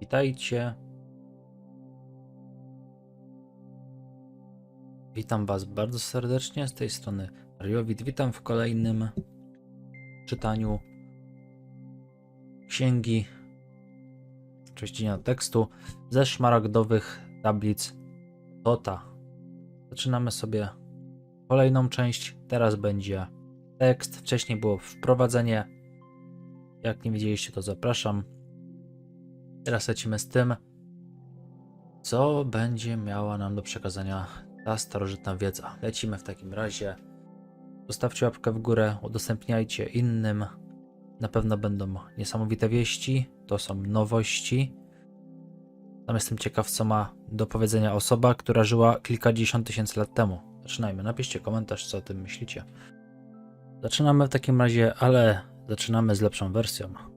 Witajcie. Witam Was bardzo serdecznie z tej strony Ariowit. Witam w kolejnym czytaniu księgi prześledzenia tekstu ze szmaragdowych tablic Tota. Zaczynamy sobie kolejną część. Teraz będzie tekst. Wcześniej było wprowadzenie. Jak nie widzieliście, to zapraszam. Teraz lecimy z tym, co będzie miała nam do przekazania ta starożytna wiedza. Lecimy w takim razie. Zostawcie łapkę w górę, udostępniajcie innym. Na pewno będą niesamowite wieści, to są nowości. Tam jestem ciekaw, co ma do powiedzenia osoba, która żyła kilkadziesiąt tysięcy lat temu. Zaczynajmy, napiszcie komentarz, co o tym myślicie. Zaczynamy w takim razie, ale zaczynamy z lepszą wersją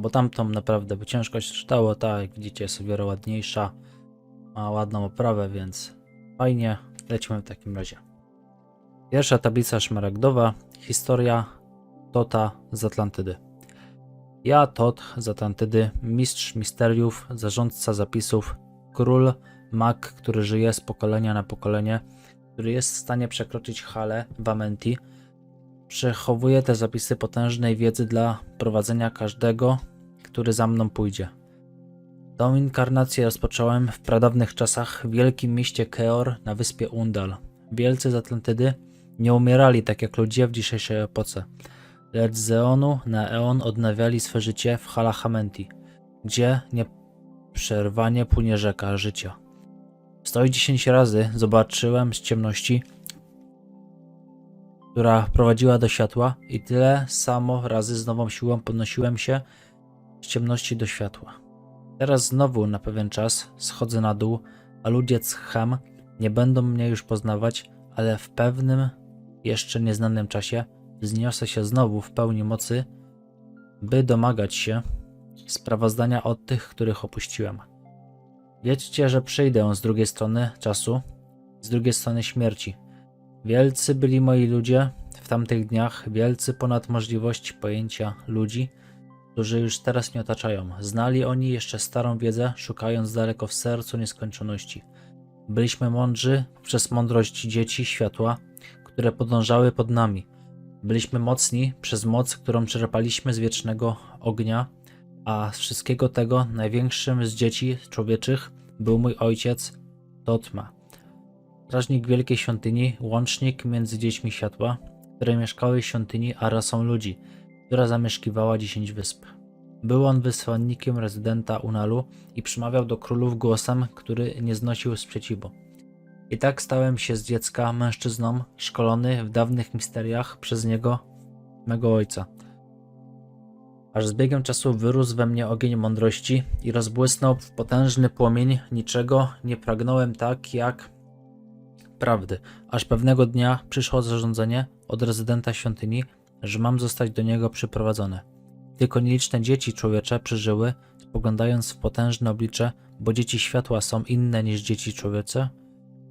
bo tamtą naprawdę by ciężko się czytało, ta jak widzicie jest o wiele ładniejsza, ma ładną oprawę, więc fajnie, lecimy w takim razie. Pierwsza tablica szmaragdowa, historia Tota z Atlantydy. Ja, Tot z Atlantydy, mistrz misteriów, zarządca zapisów, król, mag, który żyje z pokolenia na pokolenie, który jest w stanie przekroczyć halę w Amenti, przechowuję te zapisy potężnej wiedzy dla prowadzenia każdego, który za mną pójdzie. Tą inkarnację rozpocząłem w pradawnych czasach w wielkim mieście Keor na wyspie Undal. Wielcy z Atlantydy nie umierali tak jak ludzie w dzisiejszej epoce, lecz z eonu na eon odnawiali swe życie w Halahamenti, gdzie nieprzerwanie płynie rzeka życia. Sto i dziesięć razy zobaczyłem z ciemności która prowadziła do światła i tyle samo razy z nową siłą podnosiłem się z ciemności do światła. Teraz znowu na pewien czas schodzę na dół, a ludzie z Ham nie będą mnie już poznawać, ale w pewnym, jeszcze nieznanym czasie wzniosę się znowu w pełni mocy, by domagać się sprawozdania od tych, których opuściłem. Wiedzcie, że przyjdę z drugiej strony czasu, z drugiej strony śmierci. Wielcy byli moi ludzie w tamtych dniach, wielcy ponad możliwości pojęcia ludzi, którzy już teraz mnie otaczają. Znali oni jeszcze starą wiedzę, szukając daleko w sercu nieskończoności. Byliśmy mądrzy przez mądrość dzieci światła, które podążały pod nami. Byliśmy mocni przez moc, którą czerpaliśmy z wiecznego ognia, a z wszystkiego tego największym z dzieci człowieczych był mój ojciec Totma. Strażnik wielkiej świątyni, łącznik między dziećmi światła, które mieszkały w świątyni a rasą ludzi, która zamieszkiwała dziesięć wysp. Był on wysłannikiem rezydenta Unalu i przemawiał do królów głosem, który nie znosił sprzeciwu. I tak stałem się z dziecka mężczyzną, szkolony w dawnych misteriach przez niego, mego ojca. Aż z biegiem czasu wyrósł we mnie ogień mądrości i rozbłysnął w potężny płomień, niczego nie pragnąłem tak jak prawdy, aż pewnego dnia przyszło zarządzenie od rezydenta świątyni, że mam zostać do niego przyprowadzony. Tylko nieliczne dzieci człowiecze przeżyły, spoglądając w potężne oblicze, bo dzieci światła są inne niż dzieci człowiece,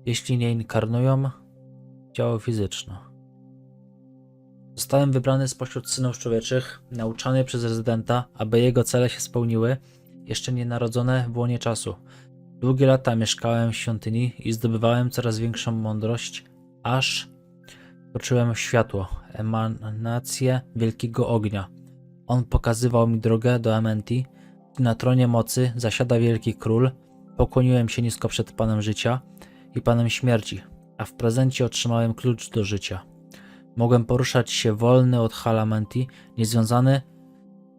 jeśli nie inkarnują ciało fizyczne. Zostałem wybrany spośród synów człowieczych, nauczany przez rezydenta, aby jego cele się spełniły, jeszcze nienarodzone w łonie czasu – Długie lata mieszkałem w świątyni i zdobywałem coraz większą mądrość, aż toczyłem światło, emanację wielkiego ognia. On pokazywał mi drogę do Amenti. Na tronie mocy zasiada wielki król. Pokłoniłem się nisko przed Panem życia i Panem śmierci, a w prezencie otrzymałem klucz do życia. Mogłem poruszać się wolny od Halamenti, niezwiązany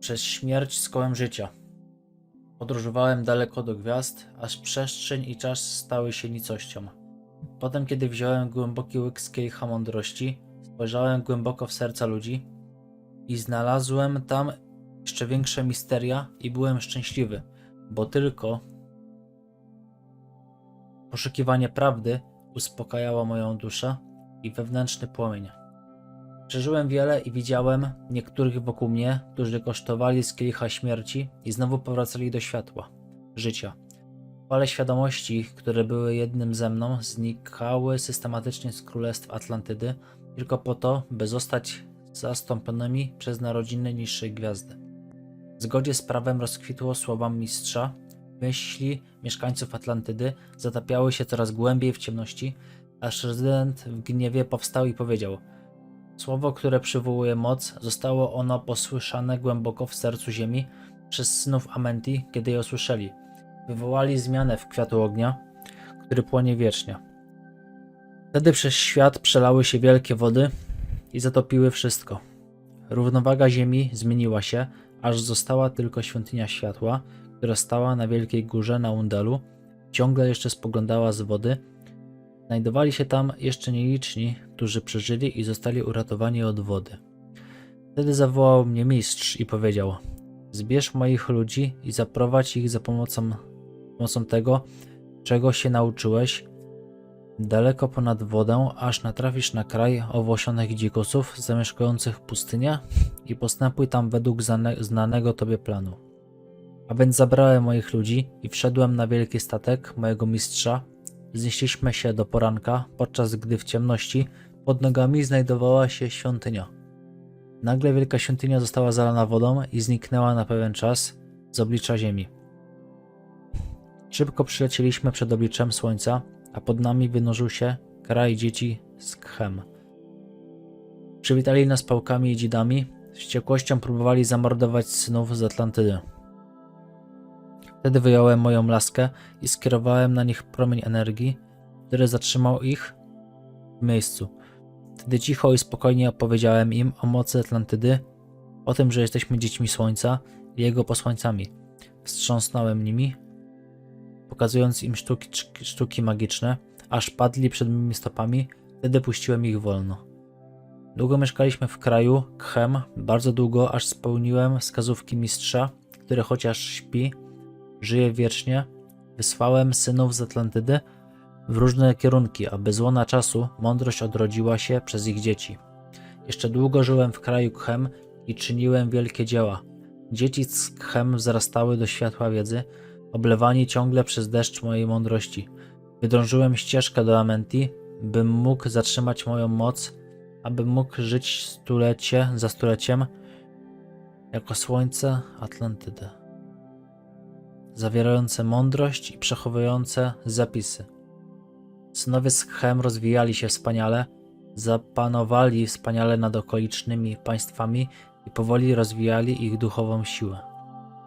przez śmierć z kołem życia. Podróżowałem daleko do gwiazd, aż przestrzeń i czas stały się nicością. Potem, kiedy wziąłem głęboki łyk kielicha mądrości, spojrzałem głęboko w serca ludzi i znalazłem tam jeszcze większe misteria i byłem szczęśliwy, bo tylko poszukiwanie prawdy uspokajało moją duszę i wewnętrzny płomień. Przeżyłem wiele i widziałem niektórych wokół mnie, którzy kosztowali z kielicha śmierci i znowu powracali do światła, życia. Fale świadomości, które były jednym ze mną, znikały systematycznie z królestw Atlantydy, tylko po to, by zostać zastąpionymi przez narodziny niższej gwiazdy. W zgodzie z prawem rozkwitło słowami mistrza. Myśli mieszkańców Atlantydy zatapiały się coraz głębiej w ciemności, aż rezydent w gniewie powstał i powiedział: Słowo, które przywołuje moc, zostało ono posłyszane głęboko w sercu ziemi przez synów Amenti, kiedy je usłyszeli. Wywołali zmianę w kwiatu ognia, który płonie wiecznie. Wtedy przez świat przelały się wielkie wody i zatopiły wszystko. Równowaga ziemi zmieniła się, aż została tylko świątynia światła, która stała na wielkiej górze na Undelu, ciągle jeszcze spoglądała z wody. Znajdowali się tam jeszcze nieliczni, którzy przeżyli i zostali uratowani od wody. Wtedy zawołał mnie mistrz i powiedział: Zbierz moich ludzi i zaprowadź ich za pomocą, pomocą tego, czego się nauczyłeś, daleko ponad wodę, aż natrafisz na kraj owłosionych dzikusów zamieszkujących pustynię i postępuj tam według znanego tobie planu. A więc zabrałem moich ludzi i wszedłem na wielki statek mojego mistrza. Znieśliśmy się do poranka, podczas gdy w ciemności pod nogami znajdowała się świątynia. Nagle wielka świątynia została zalana wodą i zniknęła na pewien czas z oblicza ziemi. Szybko przylecieliśmy przed obliczem słońca, a pod nami wynurzył się kraj dzieci z Khem. Przywitali nas pałkami i dzidami, z wściekłością próbowali zamordować synów z Atlantydy. Wtedy wyjąłem moją laskę i skierowałem na nich promień energii, który zatrzymał ich w miejscu. Wtedy cicho i spokojnie opowiedziałem im o mocy Atlantydy, o tym, że jesteśmy dziećmi Słońca i jego posłańcami. Wstrząsnąłem nimi, pokazując im sztuki, sztuki magiczne, aż padli przed mymi stopami, wtedy puściłem ich wolno. Długo mieszkaliśmy w kraju Khem, bardzo długo, aż spełniłem wskazówki mistrza, który chociaż śpi, żyje wiecznie. Wysłałem synów z Atlantydy w różne kierunki, aby z łona czasu mądrość odrodziła się przez ich dzieci. Jeszcze długo żyłem w kraju Khem i czyniłem wielkie dzieła. Dzieci z Khem wzrastały do światła wiedzy, oblewani ciągle przez deszcz mojej mądrości. Wydrążyłem ścieżkę do Amenti, bym mógł zatrzymać moją moc, abym mógł żyć stulecie za stuleciem jako słońce Atlantydy, zawierające mądrość i przechowujące zapisy. Synowie z Chem rozwijali się wspaniale, zapanowali wspaniale nad okolicznymi państwami i powoli rozwijali ich duchową siłę.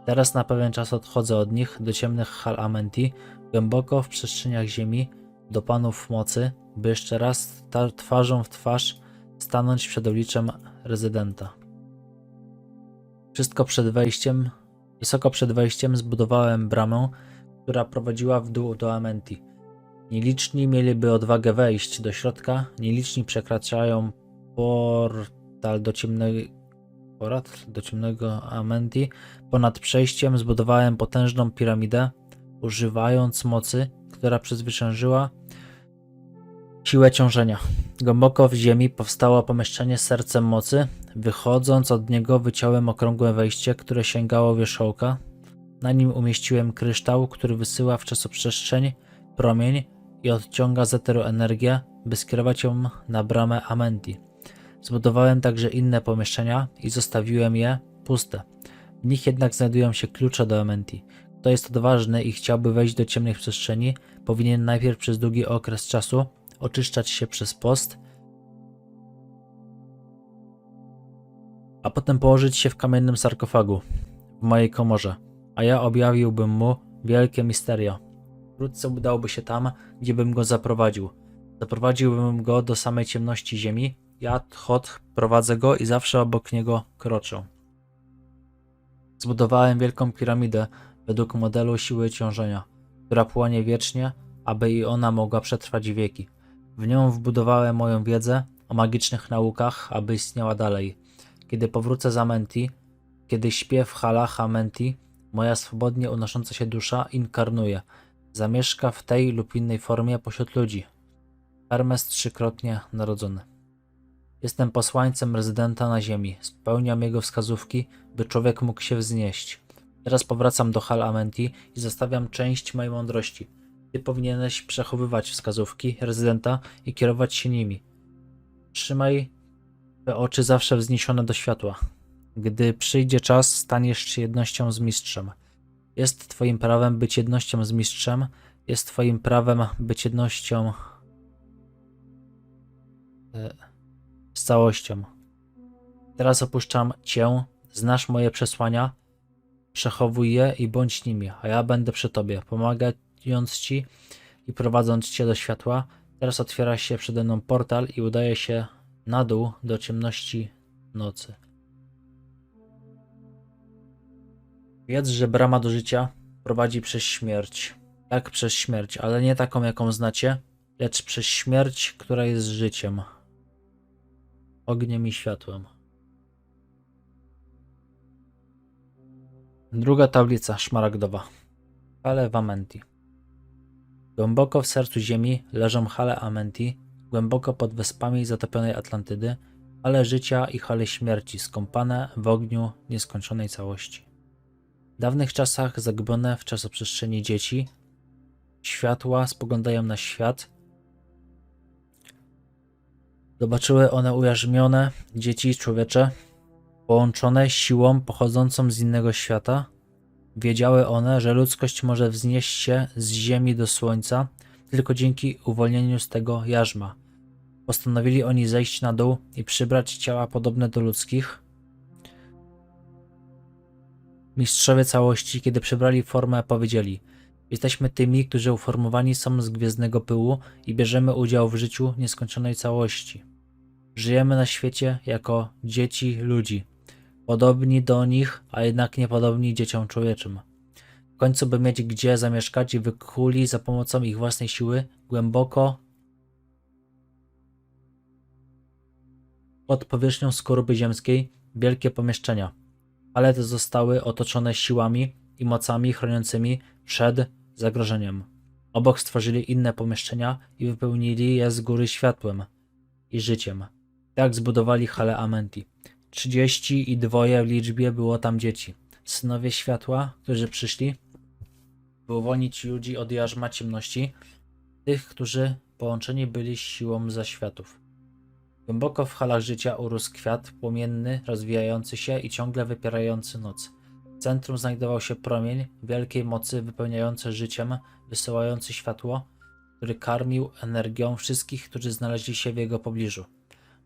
Teraz na pewien czas odchodzę od nich do ciemnych hal Amenti, głęboko w przestrzeniach ziemi, do panów mocy, by jeszcze raz twarzą w twarz stanąć przed obliczem rezydenta. Wszystko przed wejściem, wysoko przed wejściem zbudowałem bramę, która prowadziła w dół do Amenti. Nieliczni mieliby odwagę wejść do środka, nieliczni przekraczają portal do ciemnej do ciemnego Amenti. Ponad przejściem zbudowałem potężną piramidę, używając mocy, która przezwyciężyła siłę ciążenia. Głęboko w ziemi powstało pomieszczenie sercem mocy. Wychodząc od niego wyciąłem okrągłe wejście, które sięgało wierzchołka. Na nim umieściłem kryształ, który wysyła w czasoprzestrzeń promień i odciąga z eteru energię, by skierować ją na bramę Amenti. Zbudowałem także inne pomieszczenia i zostawiłem je puste. W nich jednak znajdują się klucze do Amenti. Kto jest odważny i chciałby wejść do ciemnych przestrzeni, powinien najpierw przez długi okres czasu oczyszczać się przez post, a potem położyć się w kamiennym sarkofagu w mojej komorze, a ja objawiłbym mu wielkie misterio. Wkrótce udałby się tam, gdzie bym go zaprowadził. Zaprowadziłbym go do samej ciemności ziemi, ja, Thot, prowadzę go i zawsze obok niego kroczę. Zbudowałem wielką piramidę według modelu siły ciążenia, która płonie wiecznie, aby i ona mogła przetrwać wieki. W nią wbudowałem moją wiedzę o magicznych naukach, aby istniała dalej. Kiedy powrócę z Amenti, kiedy śpię w halach Amenti, moja swobodnie unosząca się dusza inkarnuje. Zamieszka w tej lub innej formie pośród ludzi. Hermes trzykrotnie narodzony. Jestem posłańcem rezydenta na ziemi. Spełniam jego wskazówki, by człowiek mógł się wznieść. Teraz powracam do Hal Amenti i zostawiam część mojej mądrości. Ty powinieneś przechowywać wskazówki rezydenta i kierować się nimi. Trzymaj te oczy zawsze wzniesione do światła. Gdy przyjdzie czas, staniesz się jednością z mistrzem. Jest twoim prawem być jednością z mistrzem. Jest twoim prawem być jednością e, z całością. Teraz opuszczam cię, znasz moje przesłania, przechowuj je i bądź nimi, a ja będę przy tobie, pomagając ci i prowadząc cię do światła. Teraz otwiera się przede mną portal i udaje się na dół do ciemności nocy. Wiedz, że brama do życia prowadzi przez śmierć. Tak, przez śmierć, ale nie taką, jaką znacie, lecz przez śmierć, która jest życiem. Ogniem i światłem. Druga tablica szmaragdowa. Hale Amenti. Głęboko w sercu ziemi leżą hale Amenti, głęboko pod wyspami zatopionej Atlantydy, hale życia i hale śmierci skąpane w ogniu nieskończonej całości. W dawnych czasach zagubione w czasoprzestrzeni dzieci, światła spoglądają na świat. Zobaczyły one ujarzmione dzieci człowiecze, połączone siłą pochodzącą z innego świata. Wiedziały one, że ludzkość może wznieść się z ziemi do słońca tylko dzięki uwolnieniu z tego jarzma. Postanowili oni zejść na dół i przybrać ciała podobne do ludzkich, Mistrzowie całości, kiedy przybrali formę, powiedzieli: Jesteśmy tymi, którzy uformowani są z gwiezdnego pyłu i bierzemy udział w życiu nieskończonej całości. Żyjemy na świecie jako dzieci ludzi, podobni do nich, a jednak niepodobni dzieciom człowieczym. W końcu, by mieć gdzie zamieszkać, wykuli za pomocą ich własnej siły głęboko pod powierzchnią skoruby ziemskiej wielkie pomieszczenia ale te zostały otoczone siłami i mocami chroniącymi przed zagrożeniem. Obok stworzyli inne pomieszczenia i wypełnili je z góry światłem i życiem. Tak zbudowali halę Amenti. Trzydzieści i dwoje w liczbie było tam dzieci. Synowie światła, którzy przyszli, by uwolnić ludzi od jarzma ciemności, tych, którzy połączeni byli siłą zaświatów. Głęboko w halach życia urósł kwiat płomienny, rozwijający się i ciągle wypierający noc. Centrum znajdował się promień wielkiej mocy wypełniający życiem, wysyłający światło, który karmił energią wszystkich, którzy znaleźli się w jego pobliżu.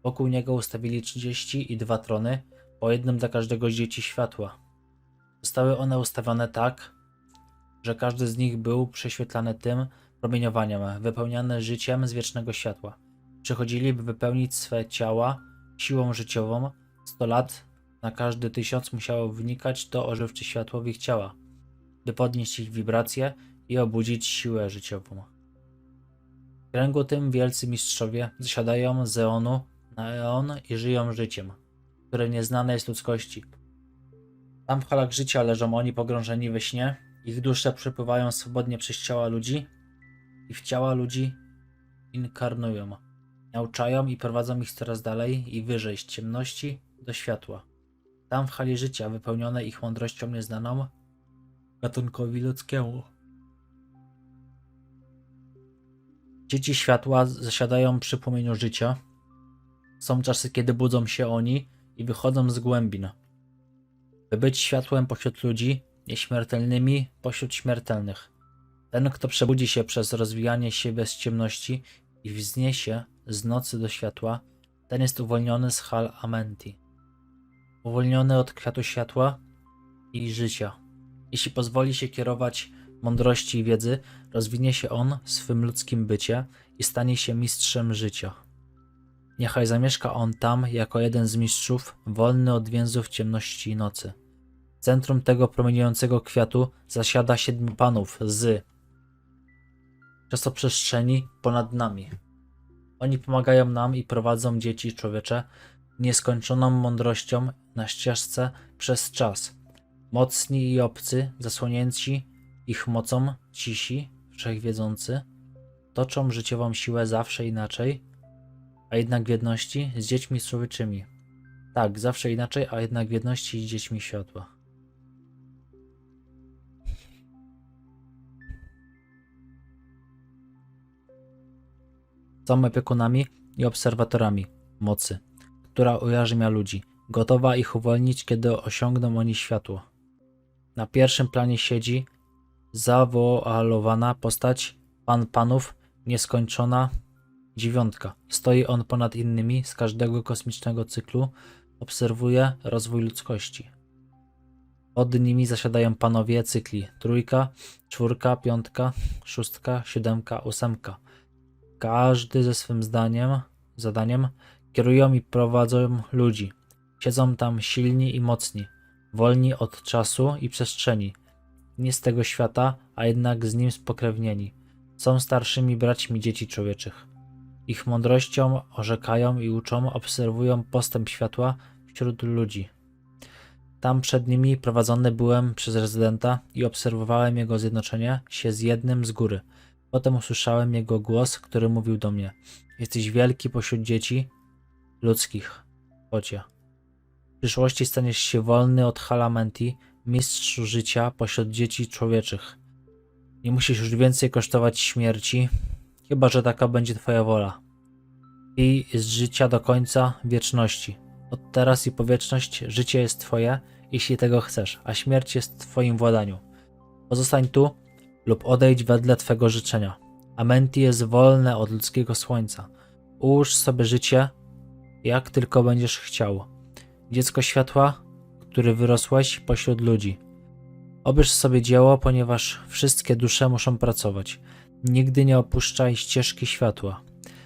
Wokół niego ustawili 32 trony, po jednym dla każdego z dzieci światła. Zostały one ustawione tak, że każdy z nich był prześwietlany tym promieniowaniem, wypełniany życiem z wiecznego światła. Przychodzili, by wypełnić swe ciała siłą życiową. 100 lat na każdy tysiąc musiało wnikać to ożywcze światło w ich ciała, by podnieść ich wibracje i obudzić siłę życiową. W kręgu tym wielcy mistrzowie zasiadają z eonu na eon i żyją życiem, które nieznane jest ludzkości. Tam w halach życia leżą oni pogrążeni we śnie, ich dusze przepływają swobodnie przez ciała ludzi i w ciała ludzi inkarnują. Nauczają i prowadzą ich coraz dalej i wyżej z ciemności do światła. Tam w hali życia wypełnione ich mądrością nieznaną gatunkowi ludzkiemu. Dzieci światła zasiadają przy płomieniu życia. Są czasy, kiedy budzą się oni i wychodzą z głębin. By być światłem pośród ludzi, nieśmiertelnymi pośród śmiertelnych. Ten, kto przebudzi się przez rozwijanie się bez ciemności i wzniesie z nocy do światła, ten jest uwolniony z hal Amenti. Uwolniony od kwiatu światła i życia. Jeśli pozwoli się kierować mądrości i wiedzy, rozwinie się on w swym ludzkim bycie i stanie się mistrzem życia. Niechaj zamieszka on tam jako jeden z mistrzów, wolny od więzów ciemności i nocy. W centrum tego promieniejącego kwiatu zasiada siedmiu panów z czasoprzestrzeni ponad nami. Oni pomagają nam i prowadzą dzieci człowiecze nieskończoną mądrością na ścieżce przez czas. Mocni i obcy, zasłonięci ich mocą, cisi, wszechwiedzący, toczą życiową siłę zawsze inaczej, a jednak w jedności z dziećmi człowieczymi. Tak, zawsze inaczej, a jednak w jedności z dziećmi światła. Są opiekunami i obserwatorami mocy, która ujarzmia ludzi. gotowa ich uwolnić, kiedy osiągną oni światło. Na pierwszym planie siedzi zawoalowana postać Pan Panów, nieskończona dziewiątka. Stoi on ponad innymi z każdego kosmicznego cyklu, obserwuje rozwój ludzkości. Pod nimi zasiadają panowie cykli trójka, czwórka, piątka, szóstka, siódemka, ósemka. Każdy ze swym zdaniem, zadaniem kierują i prowadzą ludzi. Siedzą tam silni i mocni, wolni od czasu i przestrzeni. Nie z tego świata, a jednak z nim spokrewnieni. Są starszymi braćmi dzieci człowieczych. Ich mądrością orzekają i uczą, obserwują postęp światła wśród ludzi. Tam przed nimi prowadzony byłem przez rezydenta i obserwowałem jego zjednoczenie się z jednym z góry. Potem usłyszałem jego głos, który mówił do mnie: Jesteś wielki pośród dzieci ludzkich. Chodź. W przyszłości staniesz się wolny od Halamenti, mistrzu życia pośród dzieci człowieczych. Nie musisz już więcej kosztować śmierci, chyba że taka będzie Twoja wola. I z życia do końca wieczności. Od teraz i po wieczność życie jest Twoje, jeśli tego chcesz, a śmierć jest w Twoim władaniu. Pozostań tu lub odejdź wedle Twego życzenia. Amenti jest wolne od ludzkiego słońca. Ułóż sobie życie, jak tylko będziesz chciał. Dziecko światła, który wyrosłeś pośród ludzi. Obierz sobie dzieło, ponieważ wszystkie dusze muszą pracować. Nigdy nie opuszczaj ścieżki światła.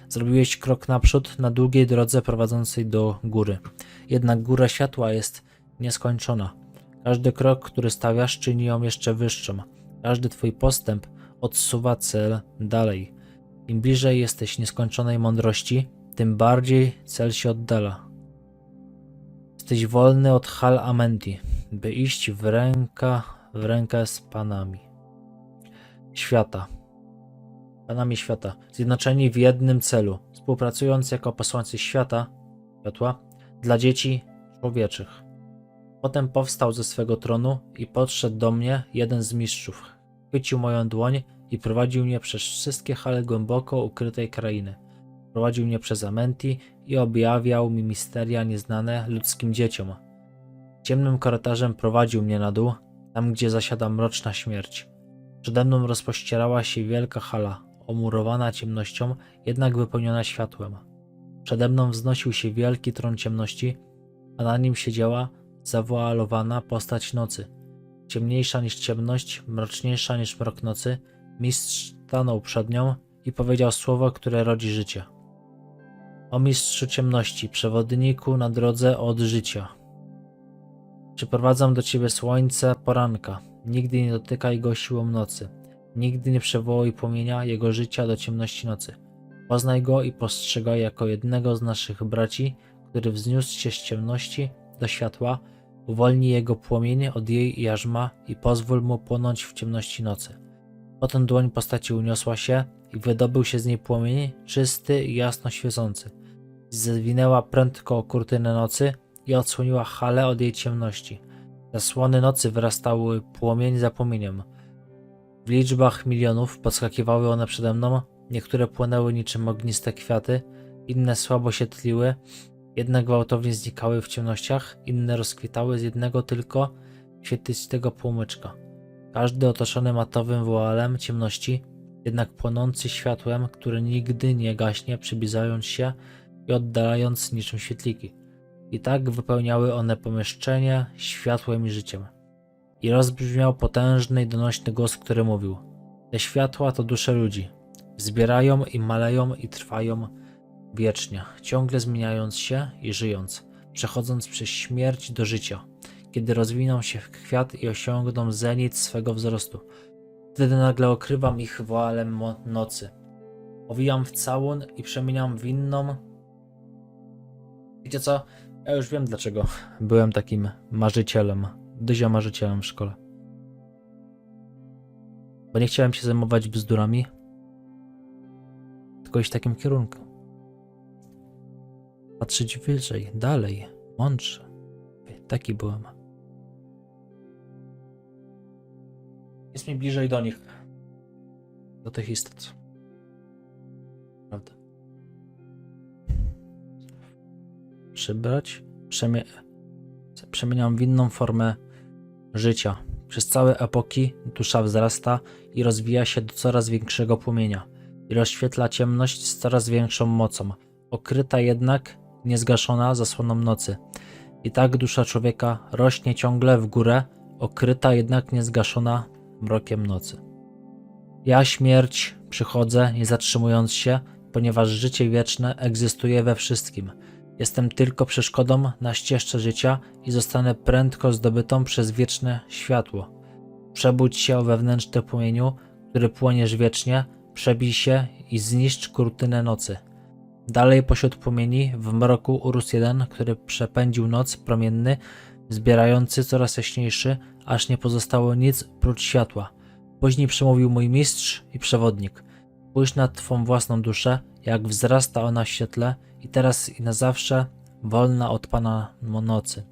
Zrobiłeś krok naprzód na długiej drodze prowadzącej do góry. Jednak góra światła jest nieskończona. Każdy krok, który stawiasz, czyni ją jeszcze wyższą. Każdy twój postęp odsuwa cel dalej. Im bliżej jesteś nieskończonej mądrości, tym bardziej cel się oddala. Jesteś wolny od hal amenti, by iść w ręka w rękę z panami świata. Panami świata, zjednoczeni w jednym celu, współpracując jako posłańcy świata, światła, dla dzieci człowieczych. Potem powstał ze swego tronu i podszedł do mnie jeden z mistrzów. Chwycił moją dłoń i prowadził mnie przez wszystkie hale głęboko ukrytej krainy. Prowadził mnie przez Amenti i objawiał mi misteria nieznane ludzkim dzieciom. Ciemnym korytarzem prowadził mnie na dół, tam gdzie zasiada mroczna śmierć. Przede mną rozpościerała się wielka hala, omurowana ciemnością, jednak wypełniona światłem. Przede mną wznosił się wielki tron ciemności, a na nim siedziała zawoalowana postać nocy. Ciemniejsza niż ciemność, mroczniejsza niż mrok nocy, mistrz stanął przed nią i powiedział słowo, które rodzi życie. O mistrzu ciemności, przewodniku na drodze od życia. Przyprowadzam do ciebie słońce poranka. Nigdy nie dotykaj go siłą nocy. Nigdy nie przywołuj płomienia jego życia do ciemności nocy. Poznaj go i postrzegaj jako jednego z naszych braci, który wzniósł się z ciemności do światła, uwolnij jego płomienie od jej jarzma i pozwól mu płonąć w ciemności nocy. Potem dłoń postaci uniosła się i wydobył się z niej płomień, czysty i jasno świecący. Zwinęła prędko kurtynę nocy i odsłoniła halę od jej ciemności. Zasłony nocy wyrastały płomień za płomieniem. W liczbach milionów podskakiwały one przede mną, niektóre płonęły niczym ogniste kwiaty, inne słabo się tliły, jedne gwałtownie znikały w ciemnościach, inne rozkwitały z jednego tylko świetlistego płomyczka. Każdy otoczony matowym woalem ciemności, jednak płonący światłem, które nigdy nie gaśnie, przybliżając się i oddalając niczym świetliki. I tak wypełniały one pomieszczenie światłem i życiem. I rozbrzmiał potężny i donośny głos, który mówił: Te światła to dusze ludzi. Zbierają i maleją i trwają wiecznie, ciągle zmieniając się i żyjąc, przechodząc przez śmierć do życia. Kiedy rozwiną się w kwiat i osiągną zenit swego wzrostu, wtedy nagle okrywam ich woalem nocy. Owijam w całun i przemieniam w inną. Wiecie co? Ja już wiem dlaczego byłem takim marzycielem, dyzia marzycielem w szkole. Bo nie chciałem się zajmować bzdurami, tylko iść w takim kierunku. Patrzeć wyżej, dalej, mądrze. Taki byłem. Jest mi bliżej do nich. Do tych istot. Przybrać, przemie przemieniam w inną formę życia. Przez całe epoki dusza wzrasta i rozwija się do coraz większego płomienia i rozświetla ciemność z coraz większą mocą, okryta jednak niezgaszona zasłoną nocy. I tak dusza człowieka rośnie ciągle w górę, okryta jednak niezgaszona mrokiem nocy. Ja, śmierć, przychodzę, nie zatrzymując się, ponieważ życie wieczne egzystuje we wszystkim. Jestem tylko przeszkodą na ścieżce życia i zostanę prędko zdobytą przez wieczne światło. Przebudź się o wewnętrznym płomieniu, który płoniesz wiecznie, przebij się i zniszcz kurtynę nocy. Dalej pośród płomieni w mroku urósł jeden, który przepędził noc promienny, zbierający coraz jaśniejszy, aż nie pozostało nic prócz światła. Później przemówił mój mistrz i przewodnik. Spójrz na twą własną duszę, jak wzrasta ona w świetle i teraz i na zawsze wolna od Pana nocy.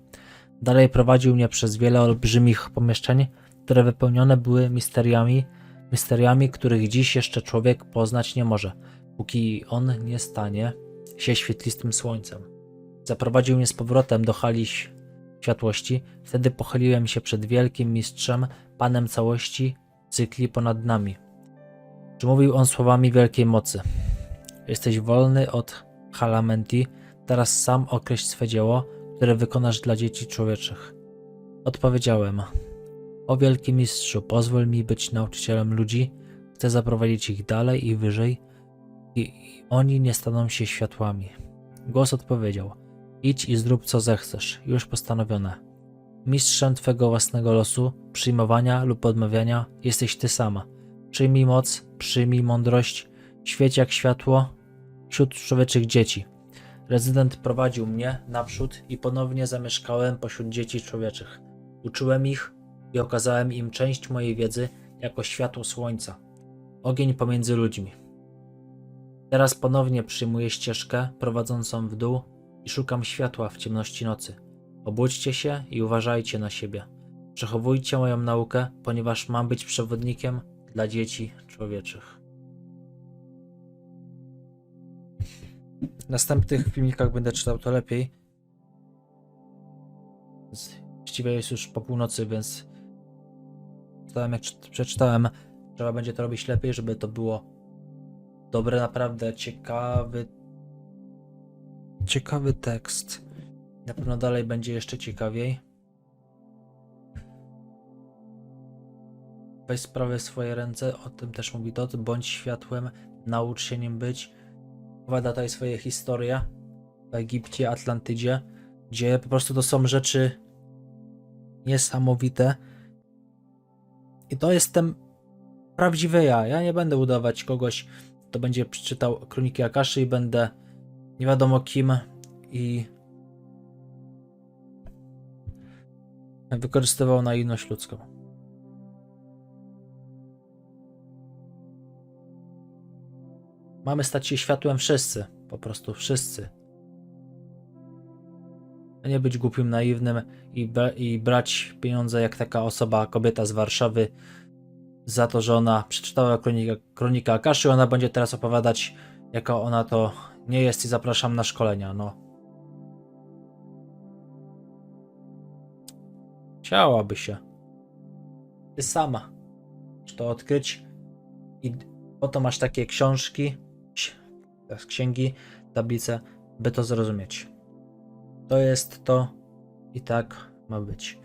Dalej prowadził mnie przez wiele olbrzymich pomieszczeń, które wypełnione były misteriami, misteriami, których dziś jeszcze człowiek poznać nie może, póki on nie stanie się świetlistym słońcem. Zaprowadził mnie z powrotem do hali światłości, wtedy pochyliłem się przed wielkim mistrzem, panem całości, cykli ponad nami. Przemówił on słowami wielkiej mocy. Jesteś wolny od Halamenti, teraz sam określ swe dzieło, które wykonasz dla dzieci człowieczych. Odpowiedziałem: O wielki mistrzu, pozwól mi być nauczycielem ludzi, chcę zaprowadzić ich dalej i wyżej, i, i oni nie staną się światłami. Głos odpowiedział: Idź i zrób co zechcesz, już postanowione. Mistrzem twego własnego losu, przyjmowania lub odmawiania jesteś ty sama. Przyjmij moc, przyjmij mądrość, świeć jak światło wśród człowieczych dzieci. Rezydent prowadził mnie naprzód i ponownie zamieszkałem pośród dzieci człowieczych. Uczyłem ich i okazałem im część mojej wiedzy jako światło słońca, ogień pomiędzy ludźmi. Teraz ponownie przyjmuję ścieżkę prowadzącą w dół i szukam światła w ciemności nocy. Obudźcie się i uważajcie na siebie. Przechowujcie moją naukę, ponieważ mam być przewodnikiem dla dzieci człowieczych. Następnych filmikach będę czytał to lepiej. Właściwie jest już po północy, więc czytałem jak czyt- przeczytałem. Trzeba będzie to robić lepiej, żeby to było dobre, naprawdę ciekawy ciekawy tekst. Na pewno dalej będzie jeszcze ciekawiej. Weź sprawę w swoje ręce, o tym też mówi Dot. Bądź światłem, naucz się nim być. Opowiada tutaj swoje historie w Egipcie, Atlantydzie, gdzie po prostu to są rzeczy niesamowite. I to jestem prawdziwy ja. Ja nie będę udawać kogoś, kto będzie przeczytał Kroniki Akaszy i będę nie wiadomo kim i wykorzystywał naiwność ludzką. Mamy stać się światłem wszyscy, po prostu wszyscy. Nie być głupim, naiwnym i, i brać pieniądze jak taka osoba, kobieta z Warszawy, za to, że ona przeczytała kronika, kronika Akaszy, ona będzie teraz opowiadać, jaka ona to nie jest i zapraszam na szkolenia. No. Chciałaby się. Ty sama. Chcesz to odkryć i po to masz takie książki, ks- księgi, tablice, by to zrozumieć. To jest to i tak ma być.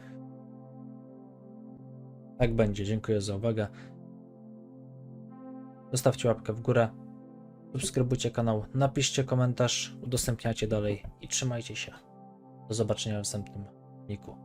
Tak będzie. Dziękuję za uwagę. Zostawcie łapkę w górę. Subskrybujcie kanał, napiszcie komentarz, udostępniajcie dalej i trzymajcie się. Do zobaczenia w następnym filmiku.